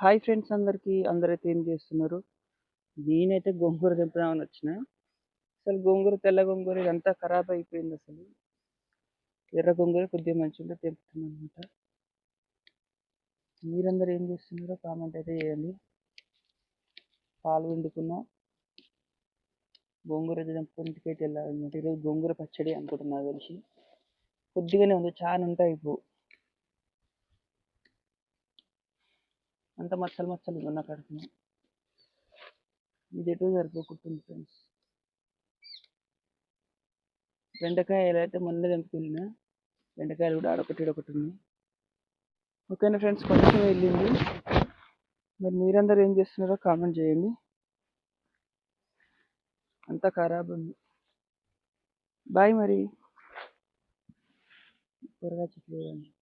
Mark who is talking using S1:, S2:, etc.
S1: Hi friends అందరికీ అందరైతే ఏం చేస్తున్నారు? నేనైతే గోంగూర తెంపుదామని వచ్చిన. అసలు గోంగూర తెల్ల గోంగూర ఇదంతా ఖరాబ్ అయిపోయింది అసలు. ఎర్ర గోంగూర కొద్దిగా మంచిగా తెంపుతున్నాను అనమాట మీరందరూ ఏం చేస్తున్నారో కామెంట్ అయితే చేయండి. పాలు వండుకున్నా గోంగూర అయితే తెంపుకొని వెళ్ళాలన్నమాట. ఈరోజు గోంగూర పచ్చడి అనుకుంటున్నా తెలిసి. కొద్దిగానే ఉంది. చాలా ఉంటాయి ఇప్పుడు. అంత మచ్చలు మచ్చలు ఉన్న కడుపున. ఇది ఎటు సరిపోకుంటుంది ఫ్రెండ్స్. బెండకాయలు అయితే మొన్న తెంపుకెళ్ళిన. బెండకాయలు కూడా ఆడొకటి ఒకటి ఉన్నాయి. ఓకేనా ఫ్రెండ్స్ కొంచెం వెళ్ళింది. మరి మీరందరూ ఏం చేస్తున్నారో కామెంట్ చేయండి. అంతా ఖరాబ్ ఉంది. బాయ్ మరి. కూరగాయ చెట్లు